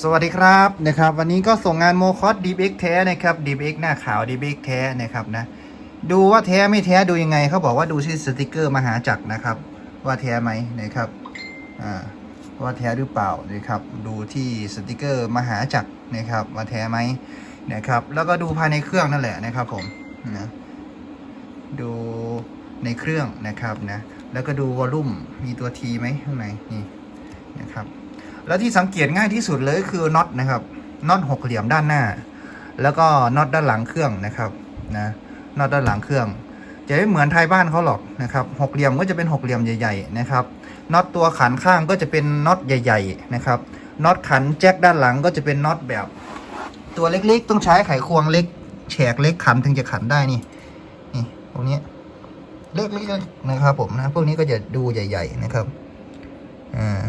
สวัสดีครับนะครับ วันนี้ก็ส่งงานโมคอสดีเอ็กแท้นะครับดีเอ็กหน้าขาวดีเอ็กแท้นะครับนะดูว่าแท้ไม่แท้ดูยังไงเขาบอกว่าดูที่สติกเกอร์มหาจักรนะครับ ว่าแท้ไหมนะครับอ่าว่าแท้หรือเปล่านะครับ ดูที่สติกเกอร์มหาจักรนะครับว่าแท้ไหมนะครับ แล้วก็ดูภายในเครื่องนั่นแหละนะครับผมนะดูในเครื่องนะครับนะแล้วก็ดูวอลลุ่มมีตัวทีไหมข้างในนี่นะครับ แล้วที่สังเกตง่ายที่สุดเลยก็คือน็อตนะครับน็อตหกเหลี่ยมด้านหน้า แล้วก็น็อตด้านหลังเครื่องนะครับนะน็อตด้านหลังเครื่อง จะไม่เหมือนไทยบ้านเขาหรอกนะครับหกเหลี่ยมก็จะเป็นหกเหลี่ยมใหญ่ๆนะครับน็อตตัวขันข้างก็จะเป็นน็อตใหญ่ ๆนะครับน็อตขันแจ็คด้านหลังก็จะเป็นน็อตแบบ ตัวเล็กๆ ต้องใช้ไขควงเล็กแฉกเล็กขันถึงจะขันได้นี่นี่พวกนี้เล็กๆนะครับผมนะพวกนี้ก็จะดูใหญ่ ๆ นะครับอ่า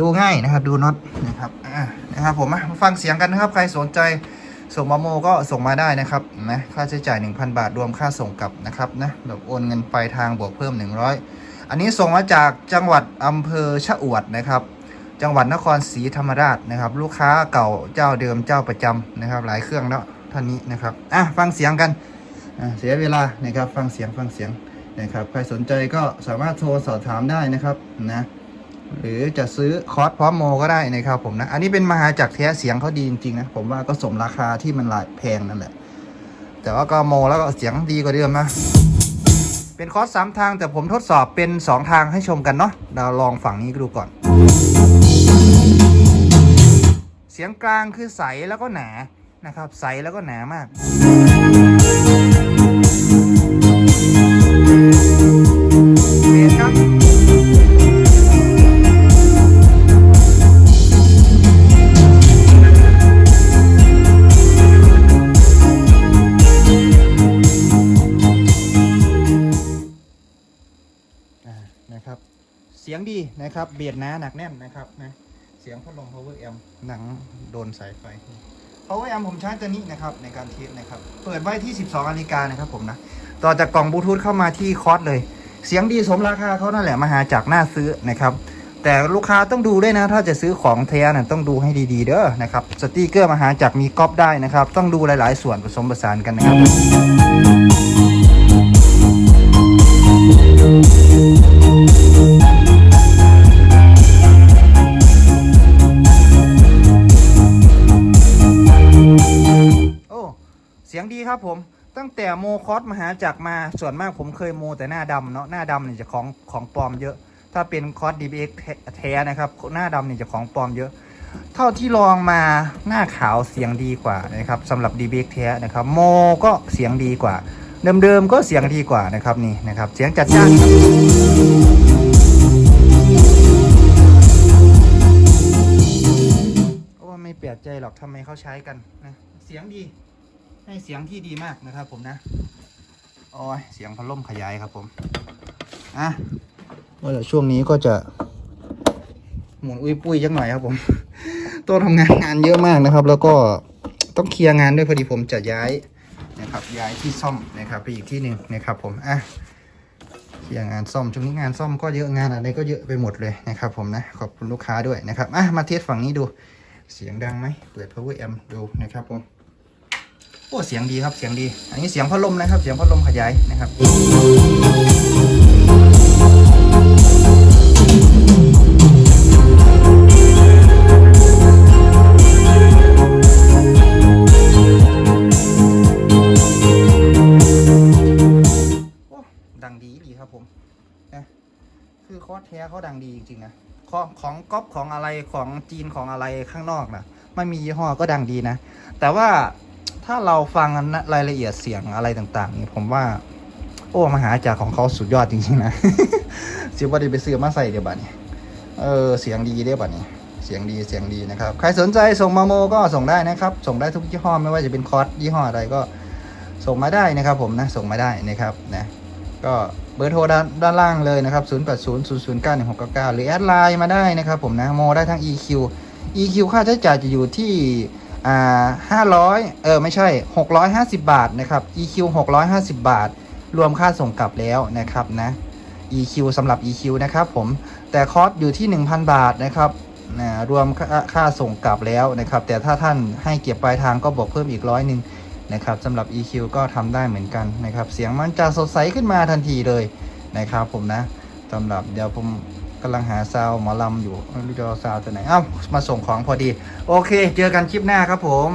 ดูง่ายนะครับ ดูน็อตนะครับอ่านะครับผมมาฟังเสียงกันนะครับ ใครสนใจส่งมาโมก็ส่งมาได้นะครับนะค่าใช้จ่าย 1,000 บาทรวมค่าส่งกลับนะครับนะแบบโอนเงินปลายทางบวกเพิ่ม 100 อันนี้ส่งมาจากจังหวัดอำเภอชะอวดนะครับ จังหวัดนครศรีธรรมราชนะครับ ลูกค้าเก่าเจ้าเดิมเจ้าประจำนะครับ หลายเครื่องแล้วท่านนี้นะครับอะฟังเสียงกันเสียเวลานะครับฟังเสียงฟังเสียงนะครับใครสนใจก็สามารถโทรสอบถามได้นะครับนะ หรือจะซื้อคอร์สพร้อมโมก็ได้นะครับผมนะ อันนี้เป็นมหาจักรแท้เสียงเขาดีจริงๆนะผมว่าก็สมราคาที่มันหลายแพงนั่นแหละ แต่ว่าก็โมแล้วก็เสียงดีกว่าเดิมนะเป็นคอร์สสามทางแต่ผมทดสอบเป็นสองทางให้ชมกันเนาะเราลองฝั่งนี้ดูก่อน เสียงกลางคือใสแล้วก็หนานะครับ ใสแล้วก็หนามาก นะครับ เสียงดีนะครับเบียดหนาหนักแน่นนะครับนะเสียงพัดลม power amp หนังโดนสายไฟ power amp ผมใช้ตัวนี้นะครับในการเทสนะครับ เปิดไว้ที่ 12นาฬิกานะครับผมนะต่อจากกล่องบลูทูธเข้ามาที่คอร์สเลย เสียงดีสมราคาเขานั่นแหละมาหาจากหน้าซื้อนะครับ แต่ลูกค้าต้องดูด้วยนะ ถ้าจะซื้อของแท้น่ะต้องดูให้ดีๆ เด้อนะครับสติกเกอร์มาหาจากมีก๊อปได้นะครับ ต้องดูหลายๆ ส่วนผสมผสานกันนะครับ เสียงดีครับผม ตั้งแต่โมคอสมหาจักรมาส่วนมากผมเคยโมแต่หน้าดำเนาะหน้าดำเนี่ยจะของของปลอมเยอะ ถ้าเป็นคอส DBX แท้นะครับ หน้าดำเนี่ยจะของปลอมเยอะ เท่าที่ลองมาหน้าขาวเสียงดีกว่านะครับสำหรับ DBX แท้นะครับโมก็เสียงดีกว่า เดิมๆก็เสียงดีกว่านะครับนี่นะครับเสียงจัดจ้านครับโอ้ไม่แปลกใจหรอกทำไมเขาใช้กันนะเสียงดี ให้เสียงที่ดีมากนะครับผมนะโอ้ยเสียงพัดลมขยายครับผมอะว่าแต่ช่วงนี้ก็จะ หมุนอุ้ยปุ้ยจังหน่อยครับผม ตัวทำงานงานเยอะมากนะครับ แล้วก็ต้องเคลียร์งานด้วยพอดีผมจะย้ายนะครับ ย้ายที่ซ่อมนะครับ ไปอีกที่หนึ่งนะครับผมอะเคลียร์งานซ่อมช่วงนี้งานซ่อมก็เยอะงานอะไรก็เยอะไปหมดเลยนะครับ ผมนะขอบคุณลูกค้าด้วยนะครับอะมาเทสฝั่งนี้ดู เสียงดังไหมเปิด power amp ดูนะครับผม โอ้เสียงดีครับเสียงดี อันนี้เสียงพัดลมนะครับ เสียงพัดลมขยายนะครับ โอ้ดังดีดีครับผมนะคือคอแท้เขาดังดีจริงๆนะของของก๊อปของอะไรของจีนของอะไรข้างนอกนะไม่มียี่ห้อก็ดังดีนะ แต่ว่า ถ้าเราฟังรายละเอียดเสียงอะไรต่างๆนี่ผมว่า โอ้มหาจากของเขาสุดยอดจริงๆนะเสิบวันดีไปซื้อมาใส่เดี๋ยวบัดนี้เออเสียงดีเดี๋ยวบัดนี้เสียงดีเสียงดีนะครับ ใครสนใจส่งมาโมก็ส่งได้นะครับ ส่งได้ทุกยี่ห้อไม่ว่าจะเป็นคอร์สยี่ห้ออะไรก็ส่งมาได้นะครับผมนะส่งมาได้นะครับนะก็เบอร์โทรด้านด้านล่างเลยนะครับ 0 8 0 0 0 9 1 6 9 9 หรือแอดไลน์มาได้นะครับผมนะโมได้ทั้ง EQ EQ ค่าใช้จ่ายจะอยู่ที่ อ่า500 เออ ไม่ใช่ 650 บาทนะครับ EQ 650 บาท รวมค่าส่งกลับแล้วนะครับนะ EQ สำหรับ EQ นะครับผม แต่คอสอยู่ที่ 1,000 บาทนะครับนะรวมคค่าส่งกลับแล้วนะครับ แต่ถ้าท่านให้เก็บปลายทางก็บอกเพิ่มอีกร้อยหนึ่งนะครับสำหรับ EQ ก็ทำได้เหมือนกันนะครับ เสียงมันจะสดใสขึ้นมาทันทีเลยนะครับผมนะสำหรับเดี๋ยวผม กำลังหาซาวหมอลำอยู่ไม่รู้จะเอาซาวด์ตัวไหนอ้าวมาส่งของพอดี โอเค เจอกันคลิปหน้าครับผม